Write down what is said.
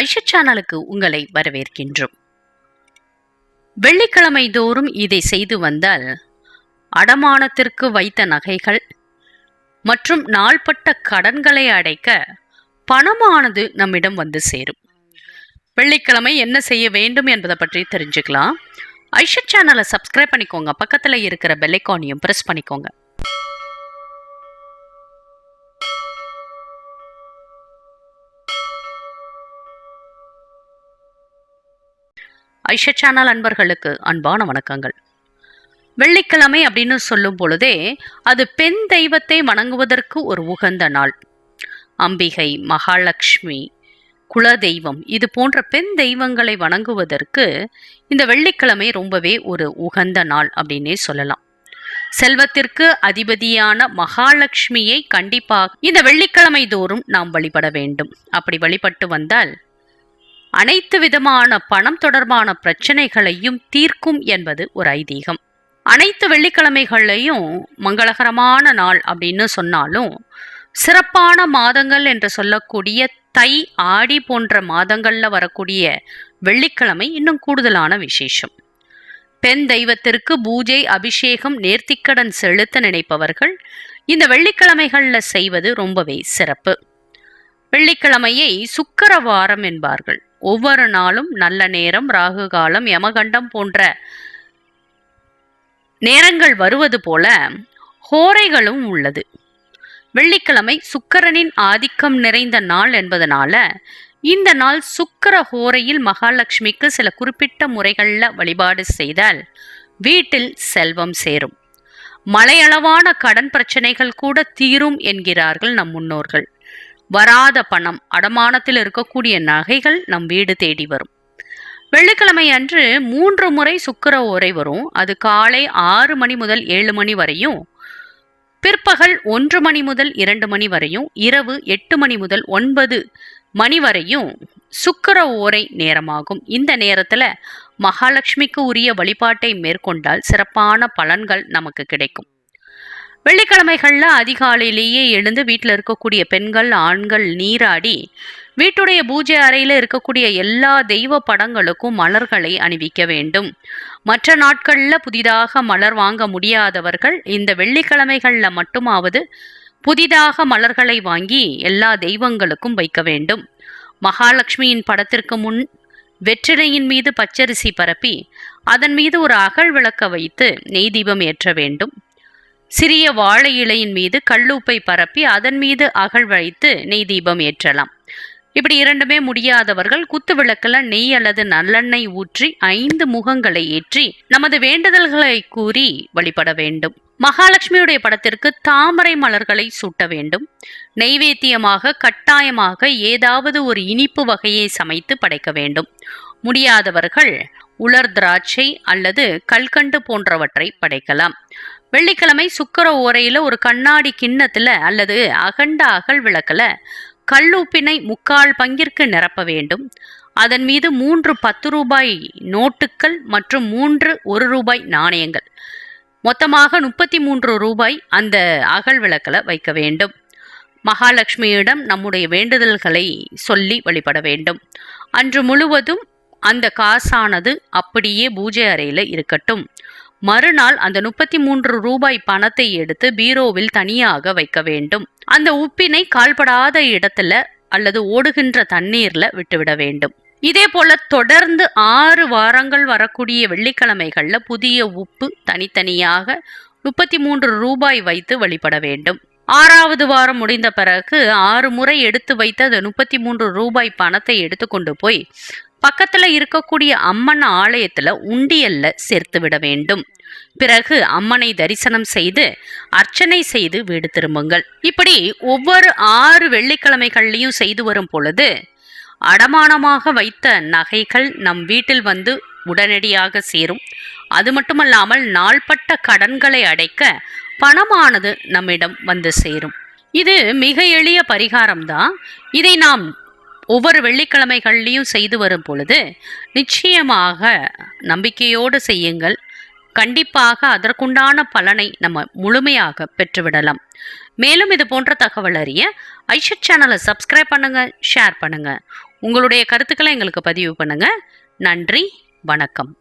ஐஷா சேனலுக்கு உங்களை வரவேற்கின்றோம். வெள்ளிக்கிழமை தோறும் இதை செய்து வந்தால் அடமானத்திற்கு வைத்த நகைகள் மற்றும் நாள்பட்ட கடன்களை அடைக்க பணமானது நம்மிடம் வந்து சேரும். வெள்ளிக்கிழமை என்ன செய்ய வேண்டும் என்பதை பற்றி தெரிஞ்சுக்கலாம். ஐஷா சேனலை சப்ஸ்கிரைப் பண்ணிக்கோங்க. பக்கத்தில் இருக்கிற பெல்லைக்கானையும் ப்ரெஸ் பண்ணிக்கோங்க. ஐஷா சேனல் அன்பர்களுக்கு அன்பான வணக்கங்கள். வெள்ளிக்கிழமை அப்படின்னு சொல்லும் பொழுதே அது பெண் தெய்வத்தை வணங்குவதற்கு ஒரு உகந்த நாள். அம்பிகை மகாலட்சுமி குலதெய்வம் இது போன்ற பெண் தெய்வங்களை வணங்குவதற்கு இந்த வெள்ளிக்கிழமை ரொம்பவே ஒரு உகந்த நாள் அப்படின்னே சொல்லலாம். செல்வத்திற்கு அதிபதியான மகாலட்சுமியை கண்டிப்பாக இந்த வெள்ளிக்கிழமை தோறும் நாம் வழிபட வேண்டும். அப்படி வழிபட்டு வந்தால் அனைத்து விதமான பணம் தொடர்பான பிரச்சனைகளையும் தீர்க்கும் என்பது ஒரு ஐதீகம். அனைத்து வெள்ளிக்கிழமைகள்லையும் மங்களகரமான நாள் அப்படின்னு சொன்னாலும் சிறப்பான மாதங்கள் என்று சொல்லக்கூடிய தை ஆடி போன்ற மாதங்களில் வரக்கூடிய வெள்ளிக்கிழமை இன்னும் கூடுதலான விசேஷம். பெண் தெய்வத்திற்கு பூஜை அபிஷேகம் நேர்த்திக்கடன் செலுத்த நினைப்பவர்கள் இந்த வெள்ளிக்கிழமைகளில் செய்வது ரொம்பவே சிறப்பு. வெள்ளிக்கிழமையை சுக்கரவாரம் என்பார்கள். ஒவ்வொரு நாளும் நல்ல நேரம் ராகு காலம் யமகண்டம் போன்ற நேரங்கள் வருவது போல ஹோரைகளும் உள்ளது. வெள்ளிக்கிழமை சுக்கிரனின் ஆதிக்கம் நிறைந்த நாள் என்பதனால இந்த நாள் சுக்கிர ஹோரையில் மகாலட்சுமிக்கு சில குறிப்பிட்ட முறைகளில் வழிபாடு செய்தால் வீட்டில் செல்வம் சேரும். மலையளவான கடன் பிரச்சனைகள் கூட தீரும் என்கிறார்கள் நம் முன்னோர்கள். வராத பணம் அடமானத்தில் இருக்கக்கூடிய நகைகள் நம் வீடு தேடி வரும். வெள்ளிக்கிழமை அன்று மூன்று முறை சுக்கிர ஓரை வரும். அது காலை ஆறு மணி முதல் ஏழு மணி வரையும் பிற்பகல் ஒன்று மணி முதல் இரண்டு மணி வரையும் இரவு எட்டு மணி முதல் ஒன்பது மணி வரையும் சுக்கிர ஓரை நேரமாகும். இந்த நேரத்தில் மகாலட்சுமிக்கு உரிய வழிபாட்டை மேற்கொண்டால் சிறப்பான பலன்கள் நமக்கு கிடைக்கும். வெள்ளிக்கிழமைகளில் அதிகாலையிலேயே எழுந்து வீட்டில் இருக்கக்கூடிய பெண்கள் ஆண்கள் நீராடி வீட்டுடைய பூஜை அறையில் இருக்கக்கூடிய எல்லா தெய்வ படங்களுக்கும் மலர்களை அணிவிக்க வேண்டும். மற்ற நாட்களில் புதிதாக மலர் வாங்க முடியாதவர்கள் இந்த வெள்ளிக்கிழமைகளில் மட்டுமாவது புதிதாக மலர்களை வாங்கி எல்லா தெய்வங்களுக்கும் வைக்க வேண்டும். மகாலட்சுமியின் படத்திற்கு முன் வெற்றிலையின் மீது பச்சரிசி பரப்பி அதன் மீது ஒரு அகல் விளக்க வைத்து நெய் தீபம் ஏற்ற வேண்டும். சிறிய வாழை இலையின் மீது கல்லூப்பை பரப்பி அதன் மீது அகழ் வைத்து நெய் தீபம் ஏற்றலாம். இப்படி இரண்டுமே முடியாதவர்கள் குத்து விளக்கில் நெய் அல்லது நல்லெண்ணெய் ஊற்றி ஐந்து முகங்களை ஏற்றி நமது வேண்டுதல்களை கூறி வழிபட வேண்டும். மகாலட்சுமியுடைய படத்திற்கு தாமரை மலர்களை சூட்ட வேண்டும். நெய்வேத்தியமாக கட்டாயமாக ஏதாவது ஒரு இனிப்பு வகையை சமைத்து படைக்க வேண்டும். முடியாதவர்கள் உலர் திராட்சை அல்லது கல்கண்டு போன்றவற்றை படைக்கலாம். வெள்ளிக்கிழமை சுக்கர ஓரையில் ஒரு கண்ணாடி கிண்ணத்தில் அல்லது அகண்ட அகல் விளக்கில் கல்லுப்பினை முக்கால் பங்கிற்கு நிரப்ப வேண்டும். அதன் மீது மூன்று பத்து ரூபாய் நோட்டுகள் மற்றும் மூன்று ஒரு ரூபாய் நாணயங்கள். மொத்தமாக முப்பத்தி மூன்று ரூபாய் அந்த அகல் விளக்கில் வைக்க வேண்டும். மகாலட்சுமியிடம் நம்முடைய வேண்டுதல்களை சொல்லி வழிபட வேண்டும். அன்று முழுவதும் அந்த காசானது அப்படியே பூஜை அறையில் இருக்கட்டும். மறுநாள் அந்த முப்பத்தி மூன்று ரூபாய் பணத்தை எடுத்து பீரோவில் தனியாக வைக்க வேண்டும். அந்த உப்பினை கால்படாத இடத்துல அல்லது ஓடுகின்ற தண்ணீர்ல விட்டுவிட வேண்டும். இதே போல தொடர்ந்து ஆறு வாரங்கள் வரக்கூடிய வெள்ளிக்கிழமைகள்ல புதிய உப்பு தனித்தனியாக முப்பத்தி மூன்று ரூபாய் வைத்து வழிபட வேண்டும். ஆறாவது வாரம் முடிந்த பிறகு ஆறு முறை எடுத்து வைத்து அந்த முப்பத்தி மூன்று ரூபாய் பணத்தை எடுத்துக்கொண்டு போய் பக்கத்தில் இருக்கக்கூடிய அம்மன் ஆலயத்தில் உண்டியல்ல சேர்த்து விட வேண்டும். பிறகு அம்மனை தரிசனம் செய்து அர்ச்சனை செய்து வீடு திரும்புங்கள். இப்படி ஒவ்வொரு ஆறு வெள்ளிக்கிழமைகள்லையும் செய்து வரும் பொழுது அடமானமாக வைத்த நகைகள் நம் வீட்டில் வந்து உடனடியாக சேரும். அது மட்டுமல்லாமல் நாள்பட்ட கடன்களை அடைக்க பணமானது நம்மிடம் வந்து சேரும். இது மிக எளிய பரிகாரம்தான். இதை நாம் ஒவ்வொரு வெள்ளிக்கிழமைகள்லையும் செய்து வரும் பொழுது நிச்சயமாக நம்பிக்கையோடு செய்யுங்கள். கண்டிப்பாக அதற்குண்டான பலனை நம்ம முழுமையாக பெற்றுவிடலாம். மேலும் இது போன்ற தகவல் அறிய ஐஷத் சேனலை சப்ஸ்கிரைப் பண்ணுங்கள் ஷேர் பண்ணுங்கள் உங்களுடைய கருத்துக்களை எங்களுக்கு பதிவு பண்ணுங்கள் நன்றி வணக்கம்.